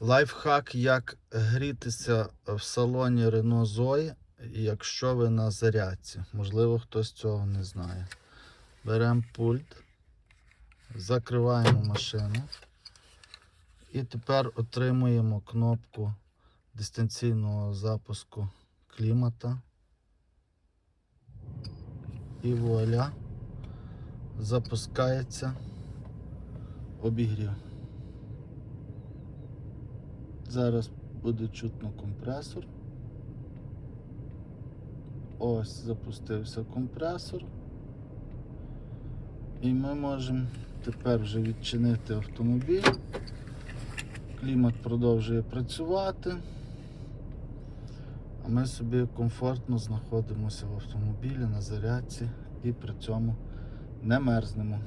Лайфхак, як грітися в салоні Renault Zoe, якщо ви на зарядці. Можливо, хтось цього не знає. Беремо пульт, закриваємо машину. І тепер отримуємо кнопку дистанційного запуску клімата. І вуаля, запускається обігрів. Зараз буде чутно компресор. Ось запустився компресор. І ми можемо тепер вже відчинити автомобіль. Клімат продовжує працювати. А ми собі комфортно знаходимося в автомобілі на зарядці і при цьому не мерзнемо.